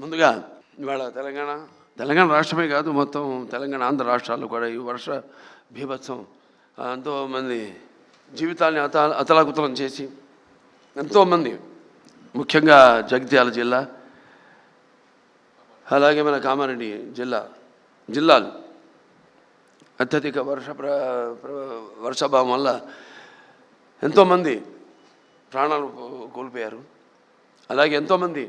ముందుగా ఇవాళ తెలంగాణ తెలంగాణ రాష్ట్రమే కాదు మొత్తం తెలంగాణ ఆంధ్ర రాష్ట్రాల్లో కూడా ఈ వర్ష బీభత్సం ఎంతోమంది జీవితాల్ని అత అతలాకుతలం చేసి ఎంతోమంది ముఖ్యంగా జగిత్యాల జిల్లా అలాగే మన కామారెడ్డి జిల్లా జిల్లాలు. అత్యధిక వర్ష ప్ర వర్షాభావం వల్ల ఎంతోమంది ప్రాణాలు కోల్పోయారు. అలాగే ఎంతోమంది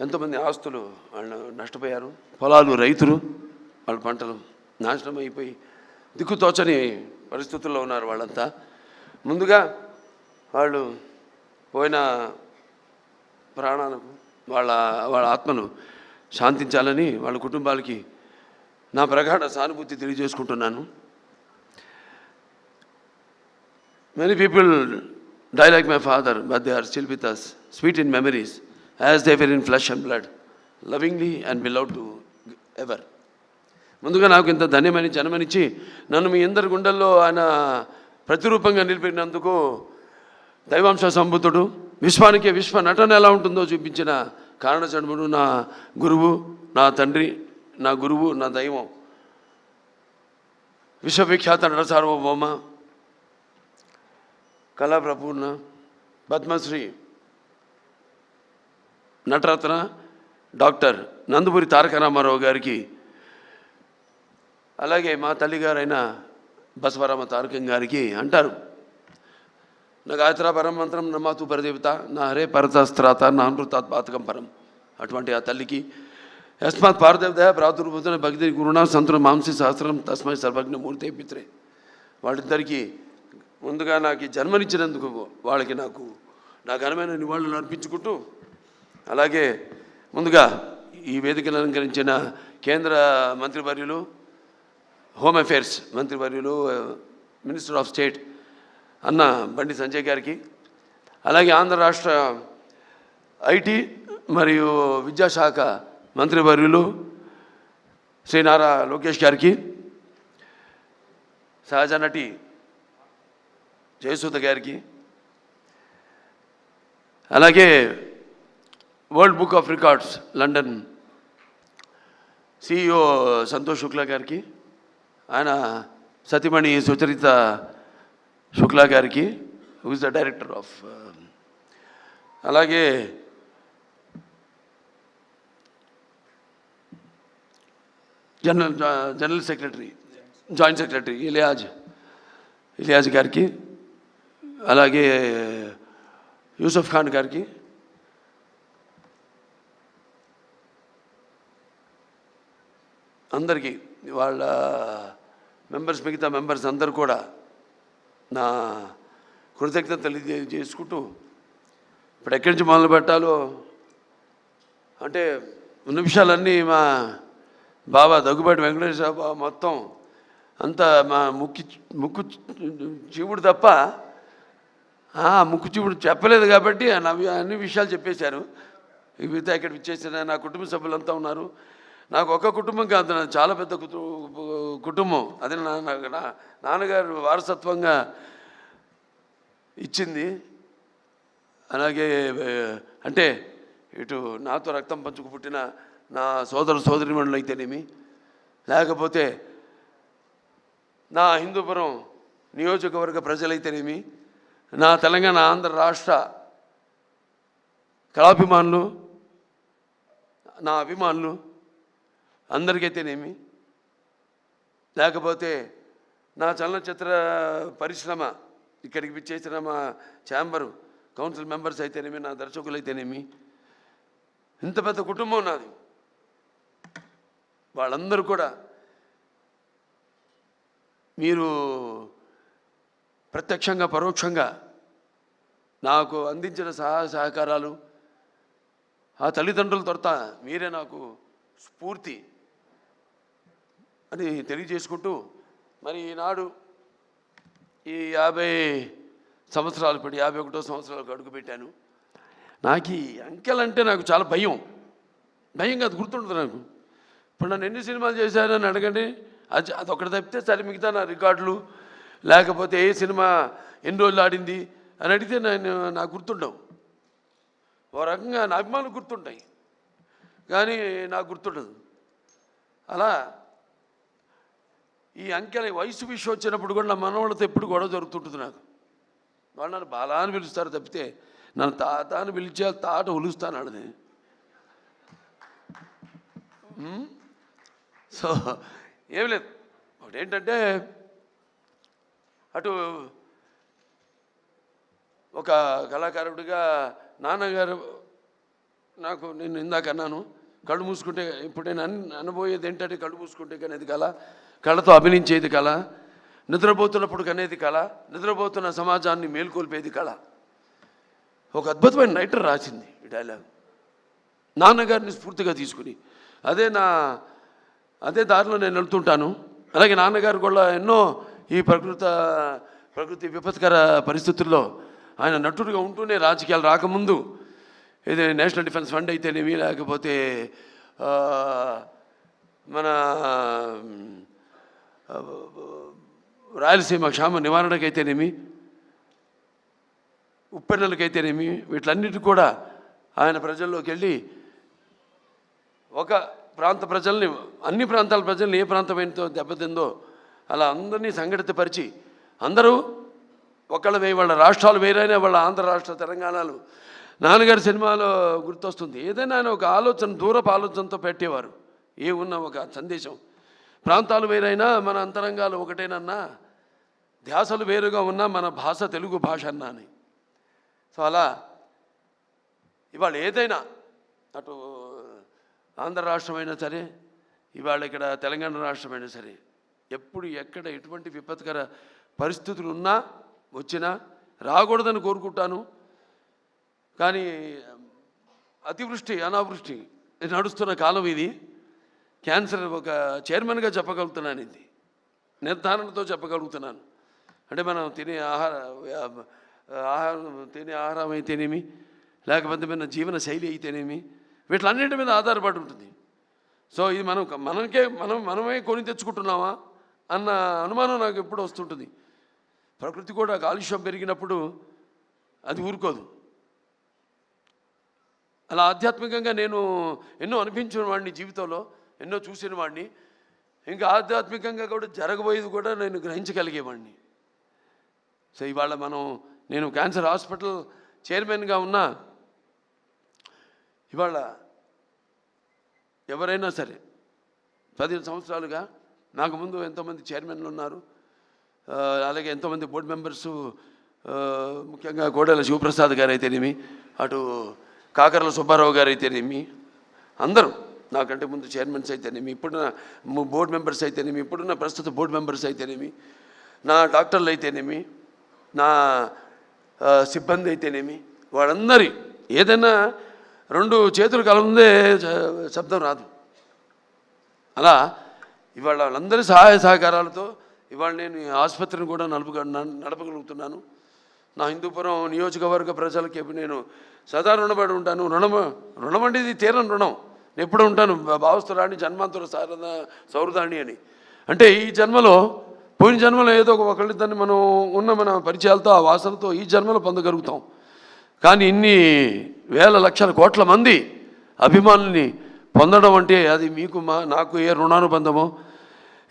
ఎంతోమంది ఆస్తులు వాళ్ళు నష్టపోయారు. పొలాలు రైతులు. వాళ్ళ పంటలు నాశనం అయిపోయి దిక్కుతోచని పరిస్థితుల్లో ఉన్నారు వాళ్ళంతా. ముందుగా వాళ్ళు పోయిన ప్రాణాలకు వాళ్ళ వాళ్ళ ఆత్మను శాంతించాలని వాళ్ళ కుటుంబాలకి నా ప్రగాఢ సానుభూతి తెలియజేసుకుంటున్నాను. People die like my father, but they are still with us, sweet in memories, as they were in flesh and blood lovingly and beloved to ever ముందుగా నాకు ఇంత ధన్యమని జన్మనిచ్చి నన్ను మీ అందరి గుండెల్లో ఆయన ప్రతిరూపంగా నిలిపినందుకు దైవాంశ సంబుద్ధుడు విశ్వానికి విశ్వ నటన ఎలా ఉంటుందో చూపించిన కారణజన్ముడు నా గురువు నా తండ్రి నా గురువు నా దైవం. విశ్వవిఖ్యాత నటసార్వభౌమ కళాప్రపూర్ణ పద్మశ్రీ నటరత్న డాక్టర్ నందమూరి తారక రామారావు గారికి అలాగే మా తల్లిగారైన బసవరామ తారకం గారికి అంటారు. నా గాయత్ర పరం మంత్రం నమాతు పరదేవత నా హరే పరతస్త్రాత నా అమృతాత్ పాతకం పరం. అటువంటి ఆ తల్లికి యస్మాత్ పారదేవత ప్రాతుర్భూతన భక్తి గురుణ సంతుల మాంసి సహస్రం తస్మై సర్వజ్ఞ మూర్తి పిత్రే. వాళ్ళిద్దరికీ ముందుగా నాకు జన్మనిచ్చినందుకు వాళ్ళకి నాకు నా ఘనమైన నివాళులు అర్పించుకుంటూ అలాగే ముందుగా ఈ వేదికను అలంకరించిన కేంద్ర మంత్రివర్యులు హోమ్ అఫేర్స్ మంత్రివర్యులు మినిస్టర్ ఆఫ్ స్టేట్ అన్న బండి సంజయ్ గారికి అలాగే ఆంధ్ర రాష్ట్ర ఐటీ మరియు విద్యాశాఖ మంత్రివర్యులు శ్రీ నారా లోకేష్ గారికి సహజ నటి జయసూత గారికి అలాగే world book of records London CEO Santosh Shukla గారికి ఆయన సతీమణి సుచరిత శుక్లా గారికి who is the director of అలాగే general general secretary joint secretary Iliyaz Iliyaz గారికి అలాగే యూసఫ్ ఖాన్ గారికి అందరికీ వాళ్ళ మెంబర్స్ మిగతా మెంబర్స్ అందరు కూడా నా కృతజ్ఞత తెలియజేసుకుంటూ ఇప్పుడు ఎక్కడి నుంచి మొదలు పెట్టాలో అంటే నిమిషాలన్నీ మా బాబా దగ్గుబాటి వెంకటేశ్వర బాబా మొత్తం అంతా మా ముక్కు ముక్కు చీవుడు తప్ప ముక్కు చీవుడు చెప్పలేదు కాబట్టి అన్ని విషయాలు చెప్పేశారు. మిగతా ఇక్కడ ఇచ్చేసిన నా కుటుంబ సభ్యులంతా ఉన్నారు. నాకు ఒక కుటుంబం కాదు నాది చాలా పెద్ద కుటు- కుటుంబం. అది నా నాన్నగారు వారసత్వంగా ఇచ్చింది. అలాగే అంటే ఇటు నాతో రక్తం పంచుకు పుట్టిన నా సోదర సోదరిమణులు అయితేనేమి లేకపోతే నా హిందూపురం నియోజకవర్గ ప్రజలైతేనేమి. నా తెలంగాణ ఆంధ్ర రాష్ట్ర కళాభిమానులు నా అభిమానులు అందరికైతేనేమి? లేకపోతే నా చలనచిత్ర పరిశ్రమ ఇక్కడికి విచ్చేసిన మా ఛాంబరు కౌన్సిల్ మెంబర్స్ అయితేనేమి నా దర్శకులు అయితేనేమి ఇంత పెద్ద కుటుంబం నాది. వాళ్ళందరూ కూడా మీరు ప్రత్యక్షంగా పరోక్షంగా నాకు అందించిన సహాయ సహకారాలు ఆ తల్లిదండ్రుల తొడత మీరే నాకు స్ఫూర్తి అని తెలియజేసుకుంటూ మరి ఈనాడు ఈ యాభై సంవత్సరాలు పడి యాభై ఒకటో సంవత్సరాలకు అడుగుపెట్టాను నాకు ఈ అంకెలంటే నాకు చాలా భయం. భయం కాదు గుర్తుంటుంది నాకు. ఇప్పుడు నన్ను ఎన్ని సినిమాలు చేశానని అడగండి. అది అది తప్పితే సరే మిగతా నా రికార్డులు లేకపోతే ఏ సినిమా ఎన్ని రోజులు ఆడింది అని అడిగితే నేను నాకు గుర్తుండవు. ఓ రకంగా నా అభిమానులు గుర్తుంటాయి. కానీ నాకు గుర్తుండదు. అలా ఈ అంకెల వయసు విషయం వచ్చినప్పుడు కూడా నా మనవాళ్ళతో ఎప్పుడు గొడవ జరుగుతుంటుంది నాకు. వాళ్ళు నన్ను బాలా అని పిలుస్తారు తప్పితే నన్ను తాత అని పిలిచే తాట ఒలుస్తాను ఆడని సో ఏం లేదు. ఒకటి ఏంటంటే అటు ఒక కళాకారుడిగా నాన్నగారు నాకు నేను ఇందాక అన్నాను. కళ్ళు మూసుకుంటే ఇప్పుడు నేను అన్ అనబోయేది ఏంటంటే కళ్ళు మూసుకుంటే కనేది కళ. కళతో అభినయించేది కళ నిద్రపోతున్నప్పుడు కనేది కళ నిద్రపోతున్న సమాజాన్ని మేల్కొల్పేది కళ. ఒక అద్భుతమైన రైటర్ రాసింది ఈ డైలాగ్ నాన్నగారిని స్ఫూర్తిగా తీసుకుని అదే నా అదే దారిలో నేను వెళ్తుంటాను. అలాగే నాన్నగారు కూడా ఎన్నో ఈ ప్రకృత ప్రకృతి విపత్కర పరిస్థితుల్లో ఆయన నటుడిగా ఉంటూనే రాజకీయాలు రాకముందు ఇది నేషనల్ డిఫెన్స్ ఫండ్ అయితేనేమి లేకపోతే మన రాయలసీమ క్షామ నివారణకైతేనేమి? ఉప్పెన్నలకైతేనేమి? వీటిలన్నిటి కూడా ఆయన ప్రజల్లోకి వెళ్ళి ఒక ప్రాంత ప్రజల్ని అన్ని ప్రాంతాల ప్రజల్ని ఏ ప్రాంతమైనతో దెబ్బతిందో అలా అందరినీ సంఘటితపరిచి అందరూ ఒకళ్ళ వేయి వాళ్ళ రాష్ట్రాలు వేరైనా వాళ్ళ ఆంధ్ర రాష్ట్ర తెలంగాణలు. నాన్నగారి సినిమాలో గుర్తొస్తుంది. ఏదైనా ఆయన ఒక ఆలోచన దూరపు ఆలోచనతో పెట్టేవారు. ఏ ఉన్న ఒక సందేశం. ప్రాంతాలు వేరైనా మన అంతరంగాలు ఒకటేనన్నా ధ్యాసలు వేరుగా ఉన్నా మన భాష తెలుగు భాష అన్నా అని సో అలా ఇవాళ ఏదైనా అటు ఆంధ్ర రాష్ట్రమైనా సరే ఇవాళ ఇక్కడ తెలంగాణ రాష్ట్రమైనా సరే ఎప్పుడు ఎక్కడ ఎటువంటి విపత్కర పరిస్థితులు ఉన్నా వచ్చినా రాకూడదని కోరుకుంటాను. కానీ అతివృష్టి అనావృష్టి నడుస్తున్న కాలం ఇది. క్యాన్సర్ ఒక చైర్మన్గా చెప్పగలుగుతున్నాను ఇది. నిర్ధారణతో చెప్పగలుగుతున్నాను. అంటే మనం తినే ఆహార ఆహారం తినే ఆహారం అయితేనేమి లేకపోతే మన జీవన శైలి అయితేనేమి వీటిలన్నింటి మీద ఆధారపడి ఉంటుంది. సో ఇది మనం మనకే మనం మనమే కొని తెచ్చుకుంటున్నామా అన్న అనుమానం నాకు ఎప్పుడు వస్తుంటుంది. ప్రకృతి కూడా కాలుష్యం పెరిగినప్పుడు అది ఊరుకోదు. అలా ఆధ్యాత్మికంగా నేను ఎన్నో అనిపించిన వాడిని జీవితంలో. ఎన్నో చూసిన వాడిని. ఇంకా ఆధ్యాత్మికంగా కూడా జరగబోయేది కూడా నేను గ్రహించగలిగేవాడిని. సో ఇవాళ మనం నేను క్యాన్సర్ హాస్పిటల్ చైర్మన్గా ఉన్నా ఇవాళ ఎవరైనా సరే పదిహేను సంవత్సరాలుగా నాకు ముందు ఎంతోమంది చైర్మన్లు ఉన్నారు. అలాగే ఎంతోమంది బోర్డు మెంబర్సు ముఖ్యంగా కోడెల శివప్రసాద్ గారు అయితేనేమి అటు కాకర్ల సుబ్బారావు గారు అయితేనేమి అందరూ నాకంటే ముందు చైర్మన్స్ అయితేనేమి ఇప్పుడున్న బోర్డు మెంబర్స్ అయితేనేమి ఇప్పుడున్న ప్రస్తుత బోర్డు మెంబర్స్ అయితేనేమి నా డాక్టర్లు అయితేనేమి నా సిబ్బంది అయితేనేమి వాళ్ళందరి ఏదైనా రెండు చేతులు కలముందే శబ్దం రాదు. అలా ఇవాళ వాళ్ళందరి సహాయ సహకారాలతో ఇవాళ నేను ఆసుపత్రిని కూడా నడుపుగా నడపగలుగుతున్నాను. నా హిందూపురం నియోజకవర్గ ప్రజలకి నేను సదా రుణపడి ఉంటాను. రుణం రుణం అంటే ఇది తీరని రుణం. ఎప్పుడు ఉంటాను. భావస్తురాణి జన్మాంతర సారద సౌరదాణి అని. అంటే ఈ జన్మలో పోయిన జన్మలో ఏదో ఒక ఒకళ్ళిద్దరిని మనం ఉన్న మన పరిచయాలతో ఆ వాసనతో ఈ జన్మలో పొందగలుగుతాం. కానీ ఇన్ని వేల లక్షల కోట్ల మంది అభిమానుల్ని పొందడం అంటే అది మీకు మా నాకు ఏ రుణానుబంధమో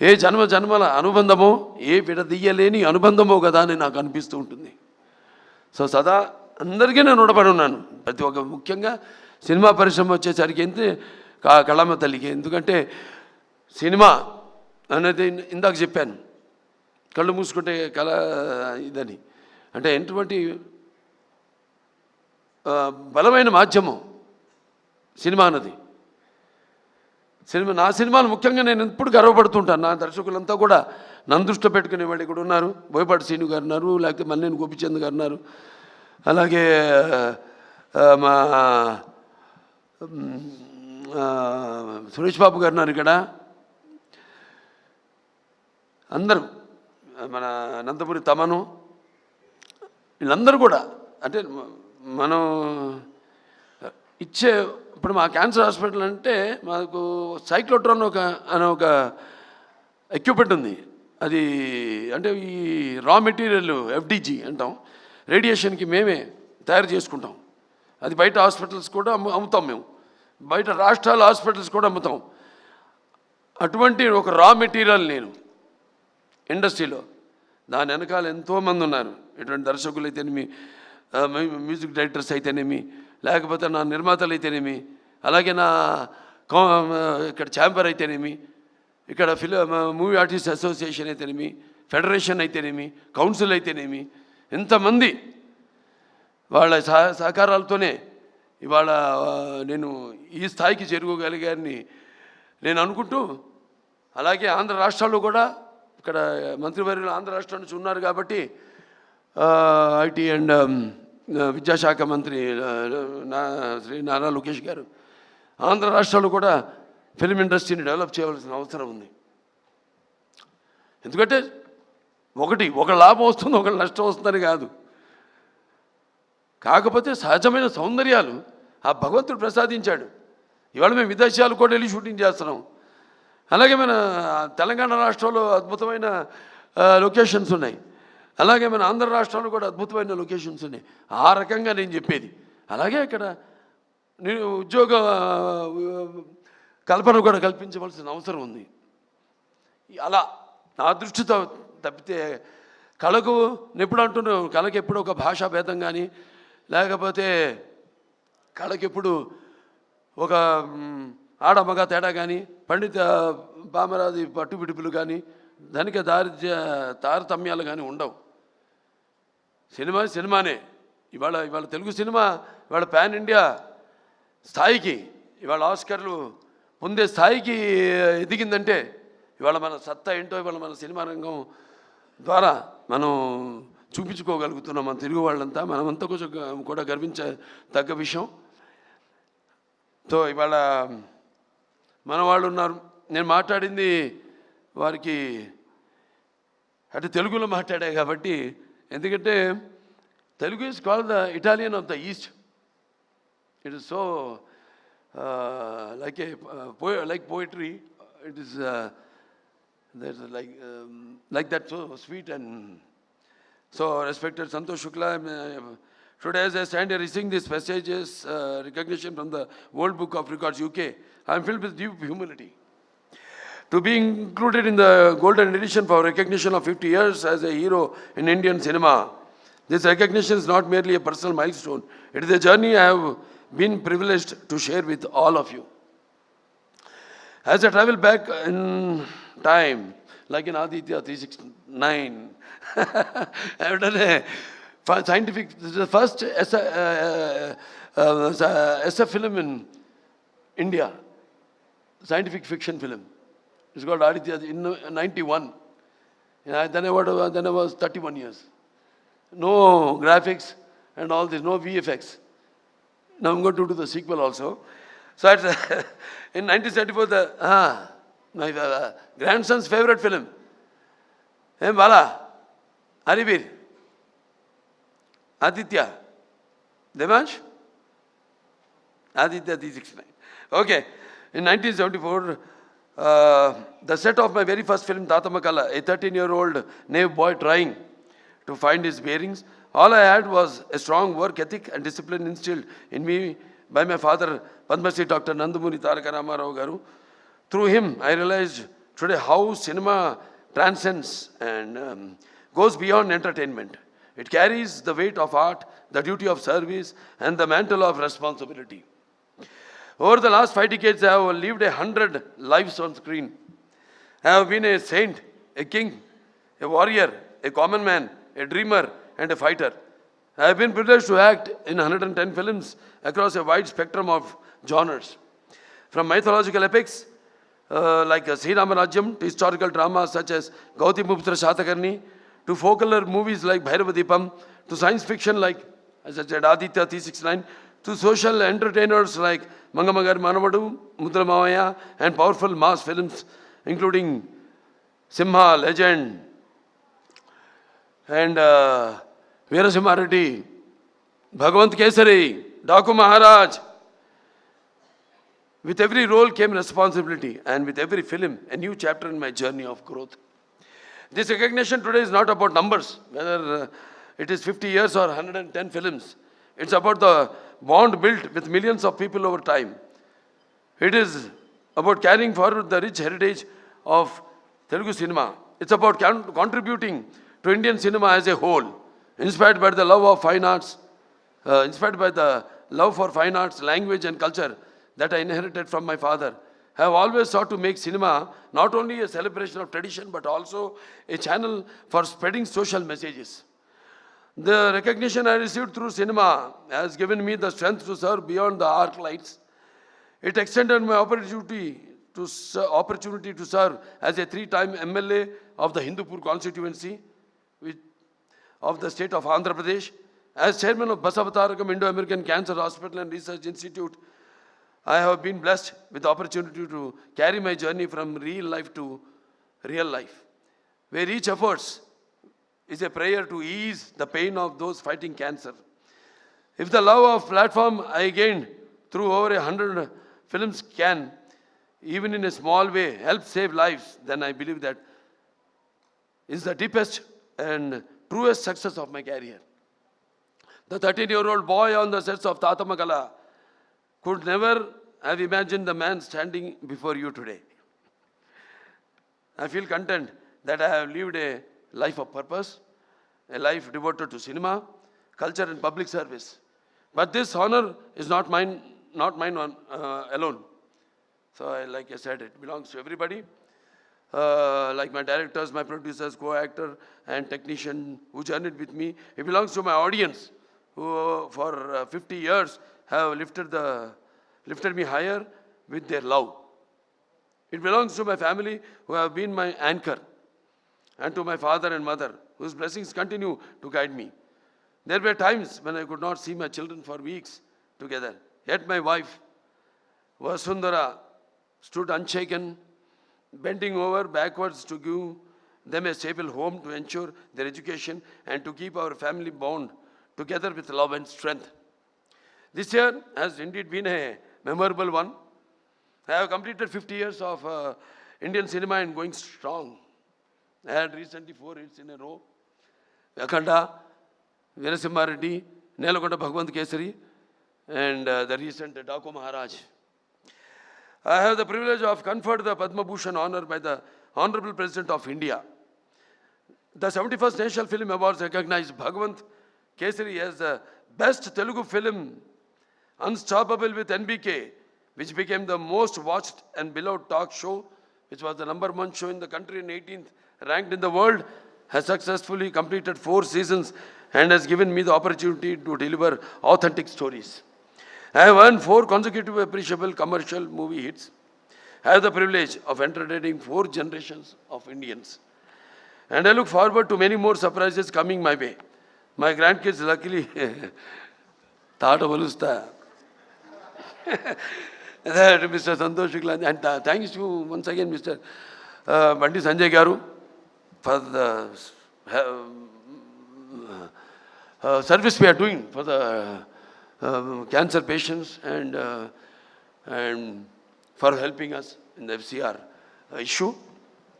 ఏ జన్మ జన్మల అనుబంధమో ఏ విడదీయలేని అనుబంధమో కదా అని నాకు అనిపిస్తూ ఉంటుంది. సో సదా అందరికీ నేను రుణపడి ఉన్నాను. ప్రతి ఒక్క ముఖ్యంగా సినిమా పరిశ్రమ వచ్చేసరికి ఎంత కా కళమ్మ తల్లికి. ఎందుకంటే సినిమా అనేది ఇందాక చెప్పాను. కళ్ళు మూసుకుంటే కళ ఇదని. అంటే ఎటువంటి బలమైన మాధ్యమం సినిమా అన్నది. సినిమా నా సినిమాలు ముఖ్యంగా నేను ఎప్పుడు గర్వపడుతుంటాను. నా దర్శకులంతా కూడా నన్ను దృష్టి పెట్టుకునే వాళ్ళు ఇక్కడ ఉన్నారు. బోయపాటి శ్రీను గారు ఉన్నారు లేకపోతే మల్లేని గోపిచంద్ గారు ఉన్నారు. అలాగే మా సురేష్ బాబు గారు ఉన్నారు ఇక్కడ. అందరూ మన అనంతపురి తమను వీళ్ళందరూ కూడా అంటే మనం ఇచ్చే ఇప్పుడు మా క్యాన్సర్ హాస్పిటల్ అంటే మాకు సైక్లోట్రాన్ ఒక అనే ఒక ఎక్విప్మెంట్ ఉంది. అది అంటే ఈ రా మెటీరియల్ ఎఫ్డిజి అంటాం. రేడియేషన్కి మేమే తయారు చేసుకుంటాం. అది బయట హాస్పిటల్స్ కూడా అమ్ము అమ్ముతాం మేము. బయట రాష్ట్రాల హాస్పిటల్స్ కూడా అమ్ముతాం. అటువంటి ఒక రా మెటీరియల్ నేను ఇండస్ట్రీలో దాని వెనకాల ఎంతోమంది ఉన్నారు. ఇటువంటి దర్శకులు అయితేనేమి మ్యూజిక్ డైరెక్టర్స్ అయితేనేమి లేకపోతే నా నిర్మాతలు అయితేనేమి అలాగే నా కౌ- ఇక్కడ ఛాంబర్ అయితేనేమి ఇక్కడ ఫిలిం మూవీ ఆర్టిస్ట్ అసోసియేషన్ అయితేనేమి ఫెడరేషన్ అయితేనేమి కౌన్సిల్ అయితేనేమి ఎంతమంది వాళ్ళ సహ సహకారాలతోనే ఇవాళ నేను ఈ స్థాయికి చేరుకోగలిగాని నేను అనుకుంటూ అలాగే ఆంధ్ర రాష్ట్రాల్లో కూడా ఇక్కడ మంత్రివర్యులు ఆంధ్ర రాష్ట్రం నుంచి ఉన్నారు కాబట్టి ఐటీ అండ్ విద్యాశాఖ మంత్రి నా శ్రీ నారా లోకేష్ గారు ఆంధ్ర రాష్ట్రాల్లో కూడా ఫిలిం ఇండస్ట్రీని డెవలప్ చేయవలసిన అవసరం ఉంది. ఎందుకంటే ఒకటి ఒక లాభం వస్తుంది ఒక నష్టం వస్తుందని కాదు. కాకపోతే సహజమైన సౌందర్యాలు ఆ భగవంతుడు ప్రసాదించాడు. ఇవాళ మేము విదేశాలు కూడా వెళ్ళి షూటింగ్ చేస్తున్నాం. అలాగే మన తెలంగాణ రాష్ట్రంలో అద్భుతమైన లొకేషన్స్ ఉన్నాయి. అలాగే మన ఆంధ్ర రాష్ట్రంలో కూడా అద్భుతమైన లొకేషన్స్ ఉన్నాయి. ఆ రకంగా నేను చెప్పేది. అలాగే ఇక్కడ నేను ఉద్యోగ కల్పన కూడా కల్పించవలసిన అవసరం ఉంది. అలా నా దృష్టితో తప్పితే కళకు ఎప్పుడు అంటున్నాను కళకి ఎప్పుడు ఒక భాషా భేదం కానీ లేకపోతే కళకి ఒక మ్, ఆడ మగ తేడా కానీ పండిత పామరాది పట్టుబిడుపులు కానీ ధనిక దారిద్ర్య తారతమ్యాలు కానీ ఉండవు. సినిమా సినిమానే. ఇవాళ ఇవాళ తెలుగు సినిమా ఇవాళ పాన్ ఇండియా స్థాయికి ఇవాళ ఆస్కర్లు పొందే స్థాయికి ఎదిగిందంటే ఇవాళ మన సత్తా ఏంటో ఇవాళ మన సినిమా రంగం ద్వారా మనం చూపించుకోగలుగుతున్నాం. మన తెలుగు వాళ్ళంతా మనమంతా కొంచెం కూడా గర్వించ తగ్గ విషయం. సో ఇవాళ మన వాళ్ళు ఉన్నారు. నేను మాట్లాడింది వారికి అంటే తెలుగులో మాట్లాడే కాబట్టి ఎందుకంటే Telugu is call the Italian of the east. It is so like a po like poetry it is that like like that so sweet and so respected Santosh Shukla. uh, Today, as I stand here receiving these passages, uh, recognition from the World Book of Records UK, I am filled with deep humility. To be included in the golden edition for recognition of 50 years as a hero in Indian cinema, this recognition is not merely a personal milestone. It is a journey I have been privileged to share with all of you. As I travel back in time, like in Aditya 369, I've scientific, this is the first SF, uh, uh, uh, uh film in India, scientific fiction film. It's called Aditya in 91. Then, I, was 31 years. No graphics and all this, no VFX. Now I'm going to do the sequel also. So at, in 1974, the, ah, my grandson's favorite film, Hey, Haribir, Aditya, Devansh, Aditya 369. Okay, in 1974, uh, the set of my very first film, Tata Makala, a 13-year-old naive boy trying to find his bearings. All I had was a strong work ethic and discipline instilled in me by my father, Padma Shri Dr. Nandamuni Taraka Ramarao Garu. Through him, I realized today how cinema transcends and um, goes beyond entertainment. It carries the weight of art, the duty of service, and the mantle of responsibility. Over the last five decades, I have lived a hundred lives on screen. I have been a saint, a king, a warrior, a common man, a dreamer, and a fighter. I have been privileged to act in 110 films across a wide spectrum of genres. From mythological epics uh, like Sri Ramarajyam to historical dramas such as Gautimuputra Shatakarni to folklore movies like Bhairavadipam to science fiction like, as I said, Aditya 369 to social entertainers like Mangamagar Manavadu, Mudra Mavaya and powerful mass films including Simha, Legend, and uh, Veerasimha Reddy, Bhagavant Kesari, Daku Maharaj. With every role came responsibility, and with every film, a new chapter in my journey of growth. This recognition today is not about numbers, whether uh, it is 50 years or 110 films. It's about the bond built with millions of people over time. It is about carrying forward the rich heritage of Telugu cinema. It's about con- contributing to Indian cinema as a whole, inspired by the love of fine arts, uh, inspired by the love for fine arts, language, and culture that I inherited from my father. Have always sought to make cinema not only a celebration of tradition but also a channel for spreading social messages. The recognition I received through cinema has given me the strength to serve beyond the arc lights. It extended my opportunity to opportunity to serve as a three-time MLA of the Hindupur constituency which, of the state of Andhra Pradesh, as chairman of Basavatarakam Indo-American Cancer Hospital and Research Institute. I have been blessed with the opportunity to carry my journey from real life to real life, where each effort is a prayer to ease the pain of those fighting cancer. If the love of platform I gained through over a hundred films can, even in a small way, help save lives, then I believe that is the deepest and truest success of my career. The 13 year old boy on the sets of Tata Magala could never have imagined the man standing before you today. I feel content that I have lived a life of purpose, a life devoted to cinema, culture, and public service. But this honor is not mine, not mine one, uh, alone. So, I, like I said, it belongs to everybody. Uh, like my directors, my producers, co-actor, and technician who journeyed with me. It belongs to my audience, who for uh, 50 years have lifted the lifted me higher with their love. It belongs to my family who have been my anchor, and to my father and mother, whose blessings continue to guide me. There were times when I could not see my children for weeks together. Yet my wife, Vasundhara, stood unshaken, bending over backwards to give them a stable home to ensure their education and to keep our family bound together with love and strength. This year has indeed been a memorable one. I have completed 50 years of uh, Indian cinema and going strong. I had recently four hits in a row. Vakanda, Veerasimhareddy, Nelakonda Bhagwant Kesari, and uh, the recent Daku Maharaj. I have the privilege of conferred the Padma Bhushan honor by the Honorable President of India. The 71st National Film Awards recognized Bhagwant Kesari as the best Telugu film, Unstoppable with NBK, which became the most watched and beloved talk show, which was the number one show in the country and 18th ranked in the world, has successfully completed four seasons and has given me the opportunity to deliver authentic stories. I have earned four consecutive appreciable commercial movie hits. I have the privilege of entertaining four generations of Indians. And I look forward to many more surprises coming my way. My grandkids luckily thought of Alusta. Uh, that Mr. Santosh Shukla, and uh, thanks to you once again Mr. Uh, Sanjay Garu for the uh, uh, service we are doing for the uh, cancer patients and, uh, and for helping us in the FCR issue.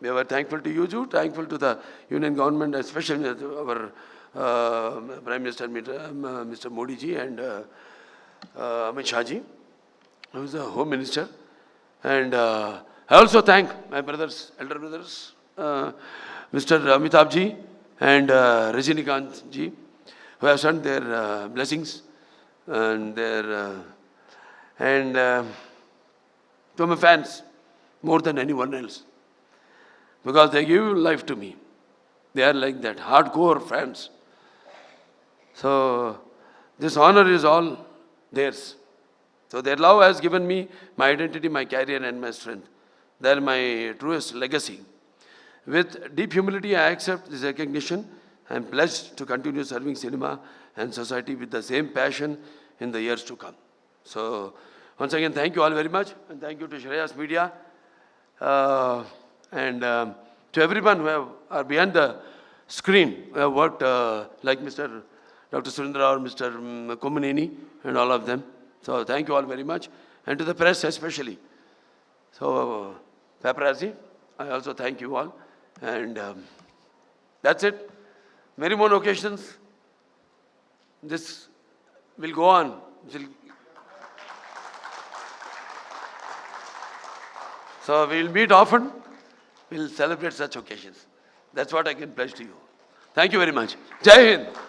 We were thankful to you, too, thankful to the union government, especially our Prime Minister Mr. Modi ji and uh, Amit Shah ji, who is the Home Minister. And uh, I also thank my brothers, elder brothers, uh, Mr. Amitabh ji and uh, ji, who have sent their uh, blessings and their uh, and uh, to my fans more than anyone else because they give life to me. They are like that hardcore fans. So this honor is all theirs. So their love has given me my identity, my career, and my strength. They are my truest legacy. With deep humility, I accept this recognition. I am pledged to continue serving cinema and society with the same passion in the years to come. So, once again, thank you all very much, and thank you to Shreyas Media, uh, and um, to everyone who have, are behind the screen, who have worked uh, like Mr. Dr. Surendra or Mr. Kumanini and all of them. So thank you all very much. And to the press especially. So, uh, paparazzi, I also thank you all. And um, that's it. Many more occasions. This will go on. Will so we will meet often. We will celebrate such occasions. That's what I can pledge to you. Thank you very much. Jai Hind.